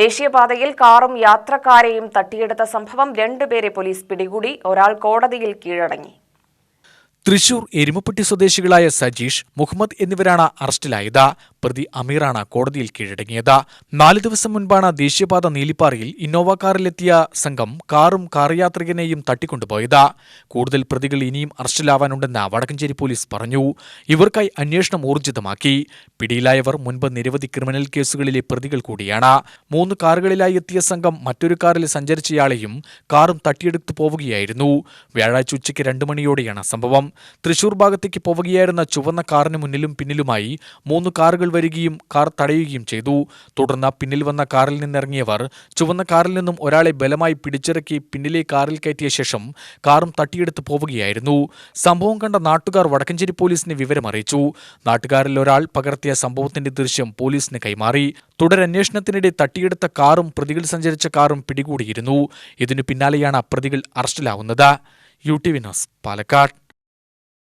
ദേശീയപാതയിൽ കാറും യാത്രക്കാരെയും തട്ടിയെടുത്ത സംഭവം രണ്ടുപേരെ പോലീസ് പിടികൂടി. ഒരാൾ കോടതിയിൽ കീഴടങ്ങി. തൃശൂർ എരുമപ്പെട്ടി സ്വദേശികളായ സജീഷ് മുഹമ്മദ് എന്നിവരാണ് അറസ്റ്റിലായത്. പ്രതി അമീറാണ് കോടതിയിൽ കീഴടങ്ങിയത്. നാല് ദിവസം മുൻപാണ് ദേശീയപാത നീലിപ്പാറയിൽ ഇന്നോവ കാറിലെത്തിയ സംഘം കാറും കാർ യാത്രികനെയും തട്ടിക്കൊണ്ടുപോയത്. കൂടുതൽ പ്രതികൾ ഇനിയും അറസ്റ്റിലാവാനുണ്ടെന്ന് വടക്കഞ്ചേരി പോലീസ് പറഞ്ഞു. ഇവർക്കായി അന്വേഷണം ഊർജിതമാക്കി. പിടിയിലായവർ മുൻപ് നിരവധി ക്രിമിനൽ കേസുകളിലെ പ്രതികൾ കൂടിയാണ്. മൂന്ന് കാറുകളിലായി എത്തിയ സംഘം മറ്റൊരു കാറിൽ സഞ്ചരിച്ചയാളെയും കാറും തട്ടിയെടുത്തു പോവുകയായിരുന്നു. വ്യാഴാഴ്ച ഉച്ചയ്ക്ക് രണ്ടു മണിയോടെയാണ് സംഭവം. തൃശൂർ ഭാഗത്തേക്ക് പോവുകയായിരുന്ന ചുവന്ന കാറിന് മുന്നിലും പിന്നിലുമായി മൂന്ന് കാറുകൾ വരികയും കാർ തടയുകയും ചെയ്തു. തുടർന്ന് പിന്നിൽ വന്ന കാറിൽ നിന്നിറങ്ങിയവർ ചുവന്ന കാറിൽ നിന്നും ഒരാളെ ബലമായി പിടിച്ചിറക്കി പിന്നിലെ കാറിൽ കയറ്റിയ ശേഷം കാറും തട്ടിയെടുത്ത് പോവുകയായിരുന്നു. സംഭവം കണ്ട നാട്ടുകാർ വടക്കഞ്ചേരി പോലീസിനെ വിവരമറിയിച്ചു നാട്ടുകാരിൽ ഒരാൾ പകർത്തിയ സംഭവത്തിന്റെ ദൃശ്യം പോലീസിന് കൈമാറി. തുടരന്വേഷണത്തിനിടെ തട്ടിയെടുത്ത കാറും പ്രതികൾ സഞ്ചരിച്ച കാറും പിടികൂടിയിരുന്നു. ഇതിനു പിന്നാലെയാണ് പ്രതികൾ അറസ്റ്റിലാവുന്നത്. U T Vinos Palakkad.